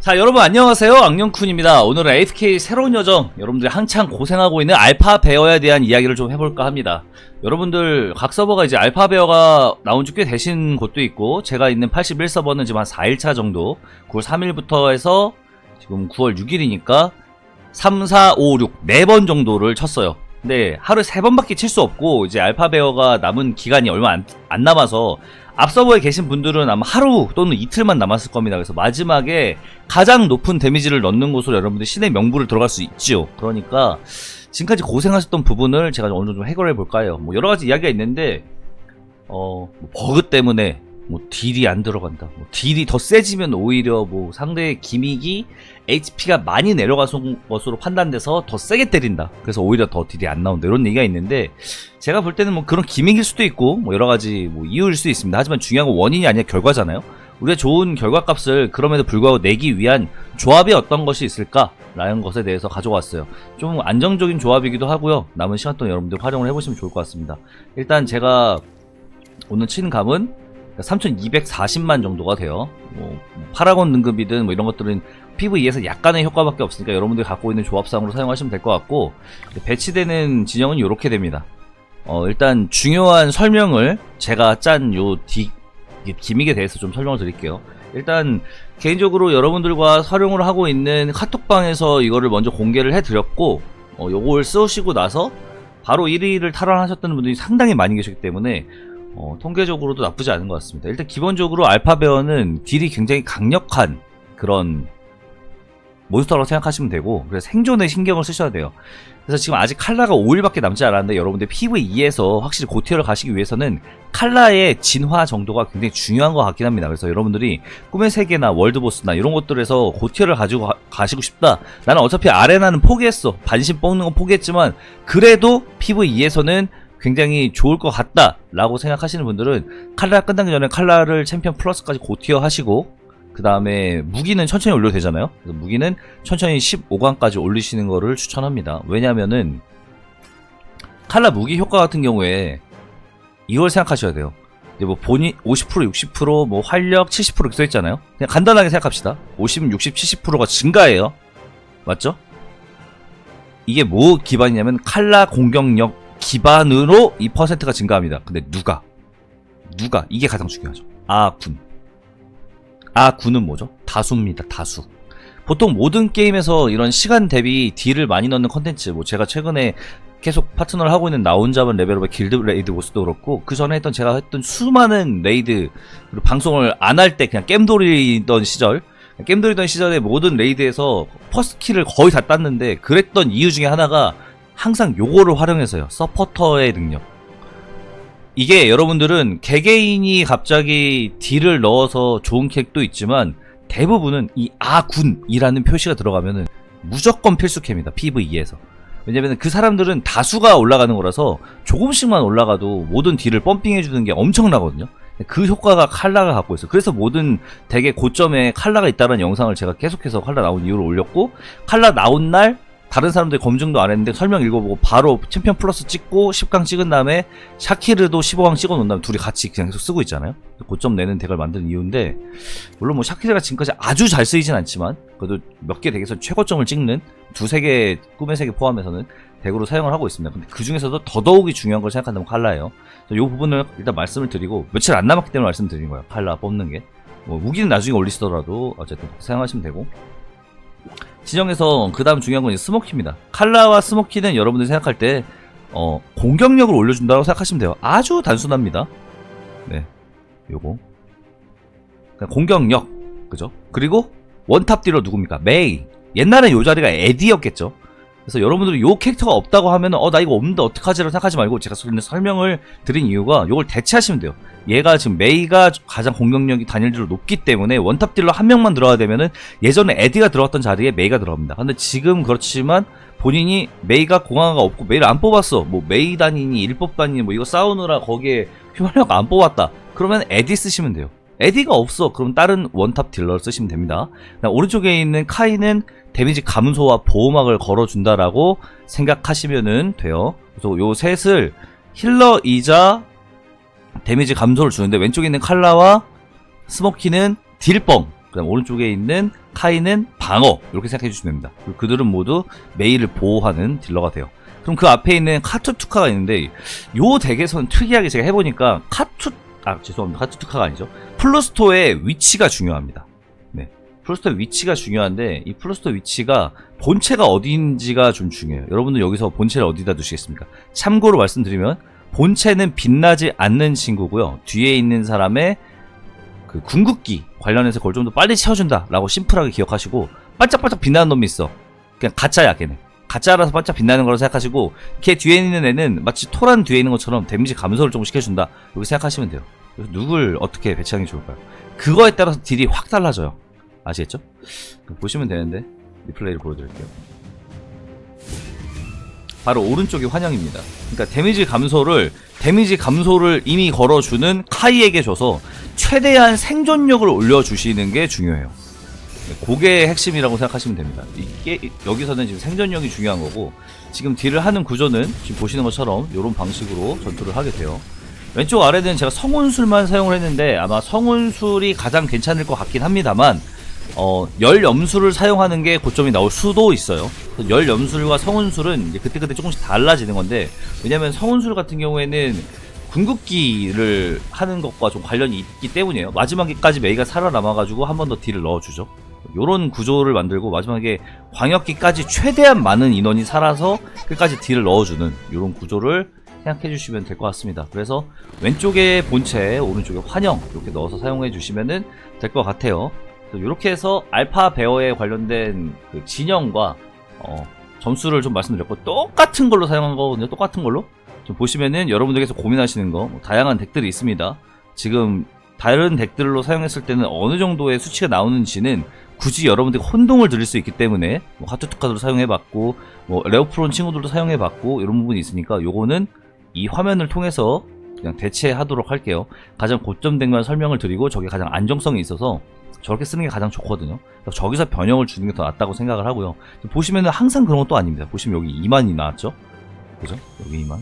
자 여러분 안녕하세요. 악령쿤입니다. 오늘은 AFK 새로운 여정 여러분들이 한창 고생하고 있는 알파 베어에 대한 이야기를 좀 해볼까 합니다. 여러분들 각 서버가 이제 알파 베어가 나온 지 꽤 되신 곳도 있고 제가 있는 81 서버는 지금 한 4일차 정도 9월 3일부터 해서 지금 9월 6일이니까 3, 4, 5, 6, 4번 정도를 쳤어요 근데 하루에 3번밖에 칠 수 없고 이제 알파 베어가 남은 기간이 얼마 안, 안 남아서 앞 서버에 계신 분들은 아마 하루 또는 이틀만 남았을 겁니다. 그래서 마지막에 가장 높은 데미지를 넣는 곳으로 여러분들 신의 명부를 들어갈 수 있지요. 그러니까 지금까지 고생하셨던 부분을 제가 어느 정도 해결해 볼까요? 뭐 여러 가지 이야기가 있는데 어, 뭐 버그 때문에 뭐 딜이 안 들어간다. 뭐 딜이 더 세지면 오히려 뭐 상대의 기믹이 HP가 많이 내려가는 것으로 판단돼서 더 세게 때린다. 그래서 오히려 더 딜이 안 나온다. 이런 얘기가 있는데 제가 볼 때는 뭐 그런 기믹일 수도 있고 뭐 여러 가지 뭐 이유일 수도 있습니다. 하지만 중요한 건 원인이 아니라 결과잖아요. 우리가 좋은 결과값을 그럼에도 불구하고 내기 위한 조합이 어떤 것이 있을까라는 것에 대해서 가져왔어요. 좀 안정적인 조합이기도 하고요. 남은 시간 동안 여러분들 활용을 해보시면 좋을 것 같습니다. 일단 제가 오늘 친 감은 3240만 정도가 돼요. 뭐 파라곤 등급이든 뭐 이런 것들은 PVE에서 약간의 효과밖에 없으니까 여러분들이 갖고 있는 조합상으로 사용하시면 될 것 같고 배치되는 진영은 이렇게 됩니다. 어, 일단 중요한 설명을 제가 짠 요 기믹에 대해서 좀 설명을 드릴게요. 일단 개인적으로 여러분들과 활용을 하고 있는 카톡방에서 이거를 먼저 공개를 해드렸고 어, 요걸 쓰시고 나서 바로 1위를 탈환하셨던 분들이 상당히 많이 계시기 때문에 어, 통계적으로도 나쁘지 않은 것 같습니다. 일단 기본적으로 알파베어는 딜이 굉장히 강력한 그런 몬스터라고 생각하시면 되고 그래서 생존에 신경을 쓰셔야 돼요. 그래서 지금 아직 칼라가 5일밖에 남지 않았는데 여러분들 PVE에서 확실히 고티어를 가시기 위해서는 칼라의 진화 정도가 굉장히 중요한 것 같긴 합니다. 그래서 여러분들이 꿈의 세계나 월드보스나 이런 것들에서 고티어를 가지고 가, 시고 싶다. 나는 어차피 아레나는 포기했어. 반신 뽑는 건 포기했지만 그래도 PVE에서는 굉장히 좋을 것 같다 라고 생각하시는 분들은 칼라 끝나기 전에 칼라를 챔피언 플러스까지 고티어 하시고 그 다음에 무기는 천천히 올려도 되잖아요. 그래서 무기는 천천히 15강까지 올리시는 거를 추천합니다. 왜냐면은 칼라 무기 효과 같은 경우에 이걸 생각하셔야 돼요. 이제 뭐 본인 50% 60%뭐 활력 70% 이렇게 써있잖아요. 그냥 간단하게 생각합시다. 50, 60, 70%가 증가해요. 맞죠? 이게 뭐 기반이냐면 칼라 공격력 기반으로 이 퍼센트가 증가합니다. 근데 누가? 누가? 이게 가장 중요하죠. 아군. 아군은 뭐죠? 다수입니다. 다수. 보통 모든 게임에서 이런 시간 대비 딜을 많이 넣는 컨텐츠, 뭐 제가 최근에 계속 파트너를 하고 있는 나 혼자만 레벨업의 길드 레이드 보스도 그렇고 그 전에 했던 제가 했던 수많은 레이드 그리고 방송을 안 할 때 그냥 겜돌이던 시절 겜돌이던 시절에 모든 레이드에서 퍼스트 킬을 거의 다 땄는데 그랬던 이유 중에 하나가 항상 요거를 활용해서요. 서포터의 능력. 이게 여러분들은 개개인이 갑자기 딜을 넣어서 좋은 캐릭도 있지만 대부분은 이 아군이라는 표시가 들어가면은 무조건 필수캠입니다. PVE에서. 왜냐면 그 사람들은 다수가 올라가는 거라서 조금씩만 올라가도 모든 딜을 펌핑해주는 게 엄청나거든요. 그 효과가 칼라가 갖고 있어요. 그래서 모든 대개 고점에 칼라가 있다는 영상을 제가 계속해서 칼라 나온 이유를 올렸고 칼라 나온 날 다른 사람들이 검증도 안 했는데 설명 읽어보고 바로 챔피언 플러스 찍고 10강 찍은 다음에 샤키르도 15강 찍어 놓은 다음에 둘이 같이 그냥 계속 쓰고 있잖아요. 고점 내는 덱을 만든 이유인데 물론 뭐 샤키르가 지금까지 아주 잘 쓰이진 않지만 그래도 몇 개 덱에서 최고점을 찍는 두세 개 꿈의 세계 포함해서는 덱으로 사용을 하고 있습니다. 근데 그 중에서도 더더욱이 중요한 걸 생각한다면 칼라예요. 이 부분을 일단 말씀을 드리고 며칠 안 남았기 때문에 말씀드린 거예요. 칼라 뽑는 게. 뭐 무기는 나중에 올리시더라도 어쨌든 사용하시면 되고 지정해서 그 다음 중요한 건 스모키입니다. 칼라와 스모키는 여러분들이 생각할 때 어, 공격력을 올려준다고 생각하시면 돼요. 아주 단순합니다. 네, 요거 공격력 그죠? 그리고 원탑 딜러 누굽니까? 메이. 옛날엔 요 자리가 에디였겠죠. 그래서 여러분들이 요 캐릭터가 없다고 하면 어나 이거 없는데 어떡하지라고 생각하지 말고 제가 설명을 드린 이유가 요걸 대체하시면 돼요. 얘가 지금 메이가 가장 공격력이 단일적으로 높기 때문에 원탑 딜러 한 명만 들어가야 되면은 예전에 에디가 들어갔던 자리에 메이가 들어갑니다. 근데 지금 그렇지만 본인이 메이가 공항가 없고 메이를 안 뽑았어. 뭐 메이 단이니 일법 단이니 뭐 이거 싸우느라 거기에 휴먼력 안 뽑았다. 그러면 에디 쓰시면 돼요. 에디가 없어. 그럼 다른 원탑 딜러를 쓰시면 됩니다. 오른쪽에 있는 카이는 데미지 감소와 보호막을 걸어준다라고 생각하시면 돼요. 그래서 요 셋을 힐러이자 데미지 감소를 주는데 왼쪽에 있는 칼라와 스모키는 딜뻥 그다음 오른쪽에 있는 카이는 방어 이렇게 생각해 주시면 됩니다. 그들은 모두 메이를 보호하는 딜러가 돼요. 그럼 그 앞에 있는 카투투카가 있는데 요 덱에서는 특이하게 제가 해보니까 카투 아 죄송합니다 카투투카가 아니죠 플루스토의 위치가 중요합니다. 네 플루스토 위치가 중요한데 이 플루스토 위치가 본체가 어디인지가 좀 중요해요. 여러분들 여기서 본체를 어디다 두시겠습니까? 참고로 말씀드리면 본체는 빛나지 않는 친구고요. 뒤에 있는 사람의 그 궁극기 관련해서 그걸 좀 더 빨리 채워준다라고 심플하게 기억하시고 반짝반짝 빛나는 놈이 있어. 그냥 가짜야 걔는. 가짜라서 반짝 빛나는 거라고 생각하시고 걔 뒤에 있는 애는 마치 토란 뒤에 있는 것처럼 데미지 감소를 조금 시켜준다. 이렇게 생각하시면 돼요. 그래서 누굴 어떻게 배치하는 게 좋을까요? 그거에 따라서 딜이 확 달라져요. 아시겠죠? 보시면 되는데 리플레이를 보여드릴게요. 바로 오른쪽이 환영입니다. 그러니까 데미지 감소를 데미지 감소를 이미 걸어주는 카이에게 줘서 최대한 생존력을 올려주시는 게 중요해요. 네, 그게 핵심이라고 생각하시면 됩니다. 이게 여기서는 지금 생존력이 중요한 거고 지금 딜을 하는 구조는 지금 보시는 것처럼 이런 방식으로 전투를 하게 돼요. 왼쪽 아래는 제가 성운술만 사용을 했는데 아마 성운술이 가장 괜찮을 것 같긴 합니다만 어, 열 염술을 사용하는 게 고점이 나올 수도 있어요. 열 염술과 성운술은 이제 그때그때 조금씩 달라지는 건데, 왜냐면 성운술 같은 경우에는 궁극기를 하는 것과 좀 관련이 있기 때문이에요. 마지막에까지 메이가 살아남아가지고 한 번 더 딜을 넣어주죠. 요런 구조를 만들고 마지막에 광역기까지 최대한 많은 인원이 살아서 끝까지 딜을 넣어주는 요런 구조를 생각해 주시면 될 것 같습니다. 그래서 왼쪽에 본체, 오른쪽에 환영 이렇게 넣어서 사용해 주시면 될 것 같아요. 이렇게 해서 알파 베어에 관련된 그 진영과 어, 점수를 좀 말씀드렸고 똑같은 걸로 사용한 거거든요. 똑같은 걸로 좀 보시면은 여러분들께서 고민하시는 거 뭐 다양한 덱들이 있습니다. 지금 다른 덱들로 사용했을 때는 어느 정도의 수치가 나오는지는 굳이 여러분들이 혼동을 드릴 수 있기 때문에 뭐 하트투카드로 사용해봤고 뭐 레오프론 친구들도 사용해봤고 이런 부분이 있으니까 요거는 이 화면을 통해서 그냥 대체하도록 할게요. 가장 고점 덱만 설명을 드리고 저게 가장 안정성이 있어서 저렇게 쓰는 게 가장 좋거든요. 저기서 변형을 주는 게 더 낫다고 생각을 하고요. 보시면은 항상 그런 것도 아닙니다. 보시면 여기 2만이 나왔죠? 그죠? 여기 2만.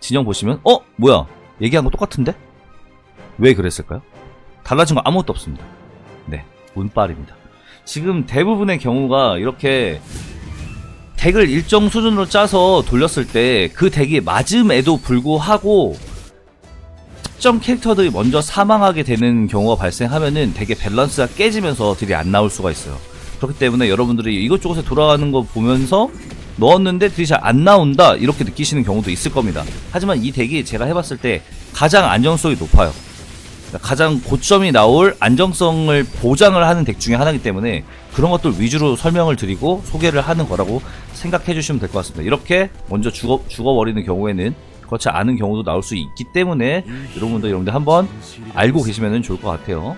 진영 보시면, 어? 뭐야? 얘기한 거 똑같은데? 왜 그랬을까요? 달라진 거 아무것도 없습니다. 네. 운빨입니다. 지금 대부분의 경우가 이렇게 덱을 일정 수준으로 짜서 돌렸을 때 그 덱이 맞음에도 불구하고 특정 캐릭터들이 먼저 사망하게 되는 경우가 발생하면은 되게 밸런스가 깨지면서 딜이 안 나올 수가 있어요. 그렇기 때문에 여러분들이 이것저것에 돌아가는 거 보면서 넣었는데 딜이 잘 안 나온다 이렇게 느끼시는 경우도 있을 겁니다. 하지만 이 덱이 제가 해봤을 때 가장 안정성이 높아요. 그러니까 가장 고점이 나올 안정성을 보장을 하는 덱 중에 하나이기 때문에 그런 것들 위주로 설명을 드리고 소개를 하는 거라고 생각해 주시면 될 것 같습니다. 이렇게 먼저 죽어, 죽어버리는 경우에는 그렇지 않은 경우도 나올 수 있기 때문에 여러분들 여러분들 한번 알고 계시면 좋을 것 같아요.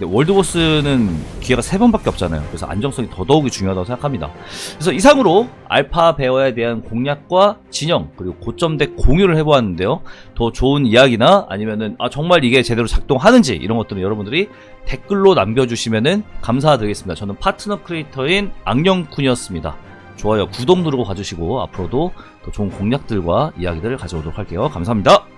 근데 월드보스는 기회가 세 번밖에 없잖아요. 그래서 안정성이 더더욱이 중요하다고 생각합니다. 그래서 이상으로 알파 베어에 대한 공략과 진영 그리고 고점덱 공유를 해보았는데요. 더 좋은 이야기나 아니면은 아 정말 이게 제대로 작동하는지 이런 것들은 여러분들이 댓글로 남겨주시면은 감사드리겠습니다. 저는 파트너 크리에이터인 악령쿤이었습니다. 좋아요, 구독 누르고 가주시고 앞으로도 더 좋은 공략들과 이야기들을 가져오도록 할게요. 감사합니다.